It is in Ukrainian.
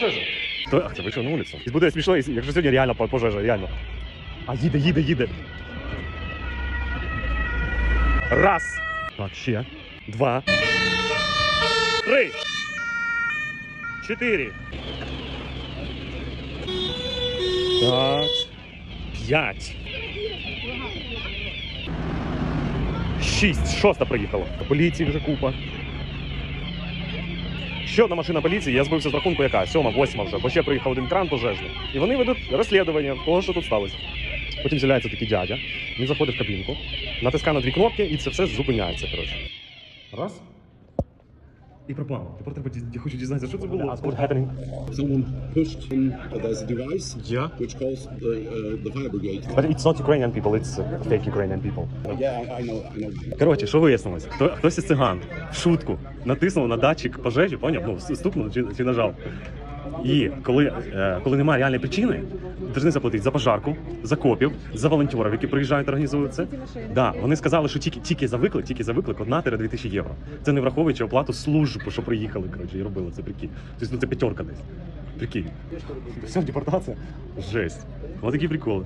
пожежа. То, ах, це вийшов на вулицю. І буде смішно, якщо сьогодні реально по- пожежа, реально. А їде, їде, їде. Раз. Так, ще. Два. Три. Чотири. Так. П'ять. Шість. Шоста приїхала. Поліції вже купа. Ще одна машина поліції, я збився з рахунку, яка? Сьома, восьма вже, бо ще приїхав один кран пожежний. І вони ведуть розслідування того, що тут сталося. Потім з'являється такий дядя, він заходить в кабінку, натискає на дві кнопки, і це все зупиняється. Коротше. Раз. І пропало. Тепер треба я хочу дізнатися, що це було. What happening? Someone pushed in, uh, there's a device Yeah. which calls the, uh, the fire brigade. But it's not Ukrainian people, it's uh, fake Ukrainian people. Yeah, I, know, I know. Коротше, що вияснилось? Хто, хтось із циган в шутку натиснув на датчик пожежі, поняв? Ну, стукнув чи, чи нажав. І коли, е, коли немає реальної причини, повинні заплатити за пожарку, за копів, за волонтерів, які приїжджають, організують це. Да, вони сказали, що тільки, тільки за виклик, тільки за виклик одна тире дві тисячі євро. Це не враховуючи оплату служб, що приїхали, коротше, і робили це, прикинь. Тобто, ну це п'ятерка десь. Прикинь. Все, депортація. Жесть. Ось такі приколи.